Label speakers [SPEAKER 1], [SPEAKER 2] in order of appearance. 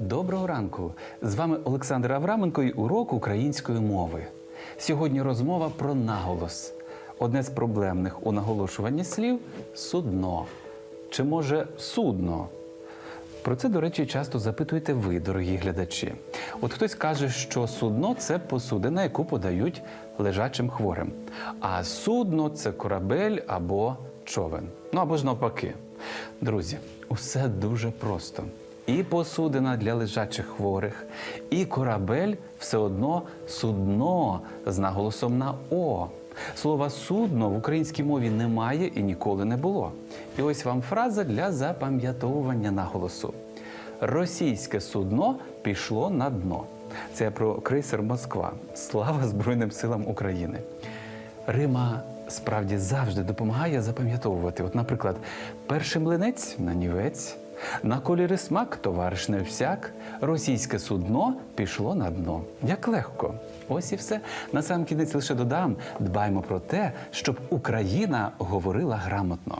[SPEAKER 1] Доброго ранку! З вами Олександр Авраменко і урок української мови. Сьогодні розмова про наголос. Одне з проблемних у наголошуванні слів судно. Чи може судно? Про це, до речі, часто запитуєте ви, дорогі глядачі. От хтось каже, що судно це посудина, яку подають лежачим хворим. А судно це корабель або човен. Ну або ж навпаки. Друзі, усе дуже просто. І посудина для лежачих хворих, і корабель все одно судно з наголосом на О. Слова судно в українській мові немає і ніколи не було. І ось вам фраза для запам'ятовування наголосу. Російське судно пішло на дно. Це про крейсер Москва. Слава Збройним силам України. Рима справді завжди допомагає запам'ятовувати. От, наприклад, перший млинець нанівець, на кольори смак товариш не всяк, російське судно пішло на дно. Як легко. Ось і все. На сам кінець лише додам: дбаймо про те, щоб Україна говорила грамотно.